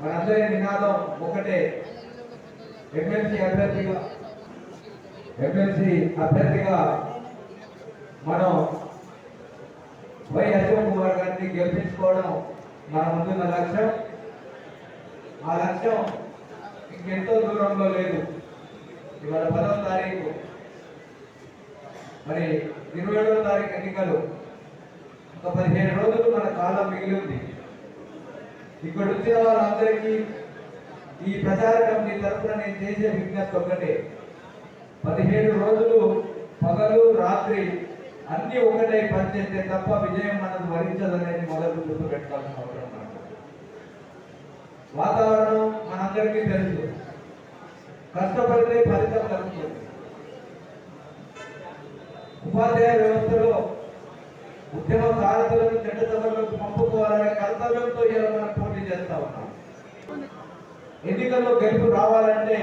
మనందరి నినాదం ఒకటే. ఎమ్మెల్సీ అభ్యర్థిగా ఎమ్మెల్సీ అభ్యర్థిగా మనం వై అశోక్ కుమార్ గారిని గెలిపించుకోవడం మన ముందున్న లక్ష్యం. ఆ లక్ష్యం ఇంకెంతో దూరంలో లేదు. ఇవాళ పదవ తారీఖు. మరి ఇరవై ఏడవ తారీఖు ఎన్నికలు. ఒక పదిహేను రోజులు మన కాలం మిగిలి ఉంది. ఇక్కడ వచ్చిన వాళ్ళందరికీ ఈ ప్రచార కమిటీ తరఫున నేను చేసే విజ్ఞప్తి ఒక్కటే. పదిహేడు రోజులు పగలు రాత్రి అన్ని ఒకటే పనిచేస్తే తప్ప విజయం మనం వరించదనేది మొదలు గుర్తు అవసరం వాతావరణం మనందరికీ తెలుసు. కష్టపడితే ఫలితం కలుగుతుంది. ఉపాధ్యాయ వ్యవస్థలో ఉద్యమ భారతులను చెడ్డ సభలకు పంపుకోవాలనే కర్తవ్యంతో ఇలా మనం పోటీ చేస్తా ఉన్నాం ఎన్నికల్లో గెలుపు రావాలంటే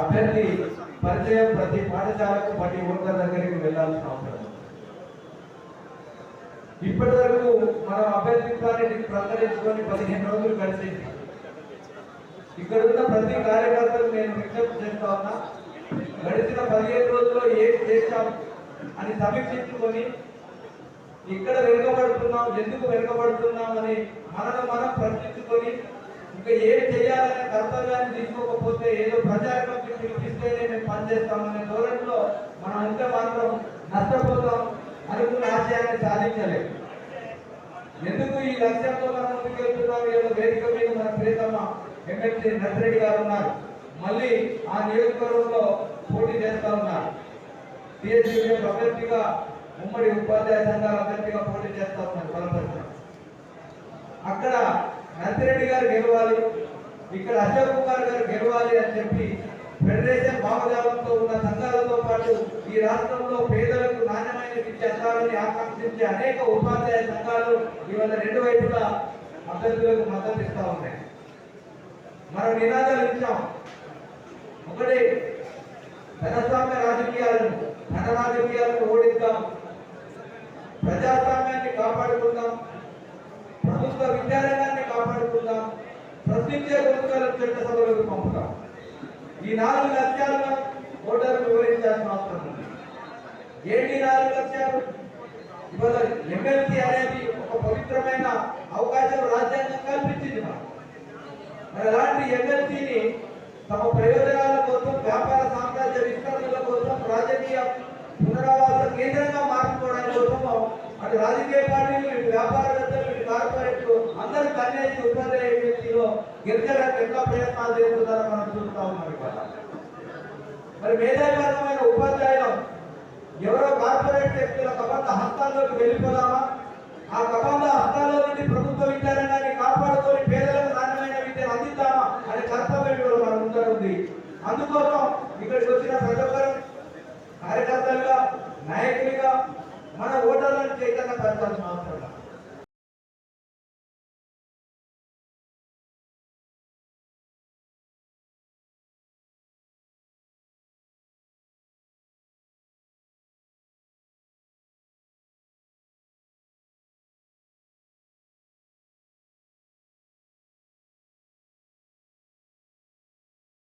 అభ్యర్థి పరిచయం ప్రతి పాఠశాలకు ప్రతి ఓటర్ దగ్గరికి వెళ్ళాల్సిన అవసరం. ఇప్పటి వరకు మనం అభ్యర్థిత్వాన్ని ప్రకటించుకొని పదిహేను రోజులు గడిచింది. ఇక్కడ ఉన్న ప్రతి కార్యకర్తలు నేను విజ్ఞప్తి చేస్తా ఉన్నా గడిచిన పదిహేను రోజుల్లో ఏం చేశాం అని సమీక్షించుకొని ఇక్కడ వెనుకబడుతున్నాం ఎందుకు వెనుకబడుతున్నామని మనను మనం ప్రశ్నించుకొని ఇంకా ఏం చేయాలనే కర్తవ్యాన్ని తీసుకోకపోతే ఏదో ప్రజాకర్తకి పిలిపిస్తేనే మేము పనిచేస్తామనే ధోరణిలో మనం ఉంటే మాత్రం నష్టపోతాం అనుకున్న ఆశయాన్ని సాధించలేము ఎందుకు ఈ లక్ష్యంతో మనం ముందుకెళ్తున్నాం ఏదో వేదిక మీద మన ప్రియతమ ఎమ్మెల్సీ నర్సిరెడ్డి గారు ఉన్నారు. మళ్ళీ ఆ నియోజకవర్గంలో పోటీ చేస్తా ఉన్నారు. టీఎస్యూఎఫ్ అభ్యర్థిగా ఉమ్మడి ఉపాధ్యాయ సంఘాల అభ్యర్థిగా పోటీ చేస్తా ఉన్నారు బలపరిచారు అక్కడ నర్సిరెడ్డి గారు గెలవాలి ఇక్కడ అశోక్ కుమార్ గారు గెలవాలి అని చెప్పి ఫెడరేషన్ భావజాలంతో ఉన్న సంఘాలతో పాటు ఈ రాష్ట్రంలో పేదలకు నాణ్యమైన విద్య అందాలని ఆకాంక్షించే అనేక ఉపాధ్యాయ సంఘాలు ఇవాళ రెండు వైపులా అభ్యర్థులకు మద్దతు ఇస్తా ఉన్నాయి. మనం నినాదాలు ఇచ్చాం. ఒకటి ధనస్వామ్య రాజకీయాలను ధన రాజకీయాలకు ప్రజాస్వామ్యాన్ని కాపాడుకుందాం. ప్రభుత్వ విద్యారంగాన్ని కాపాడుకుందాం. ప్రశ్నించే ప్రభుత్వాలను చట్టసభలకు పంపుతాం. ఈ నాలుగు లక్ష్యాలను ఓటర్లు వివరించాల్సిన అవసరం ఉంది. ఏంటి నాలుగు లక్ష్యాలు? ఇవాళ ఎమ్మెల్సీ అనేది ఒక పవిత్రమైన అవకాశం రాజ్యాంగం కల్పించింది మాకు. మరి అలాంటి ఎమ్మెల్సీని తమ ప్రయోజనాల కోసం వ్యాపార సామ్రాజ్య విస్తరణల కోసం రాజకీయ పునరావాస కేంద్రంగా మార్చుకోవడానికి కోసం అటు రాజకీయ పార్టీలు ఇటు వ్యాపారవేత్తలు ఇటు కార్పొరేట్లు అందరూ కన్నేసి ఉపాధ్యాయ వ్యక్తిలో గెలిచడానికి ఎట్లా ప్రయత్నాలు చేస్తున్నారో మనం చూస్తా ఉన్నాం ఇవాళ. మరి మేధావివర్గమైన ఉపాధ్యాయులు ఎవరో కార్పొరేట్ వ్యక్తుల కబంధ హస్తాల్లోకి వెళ్ళిపోదామా? ఆ కబంధ హస్తాల్లో నుండి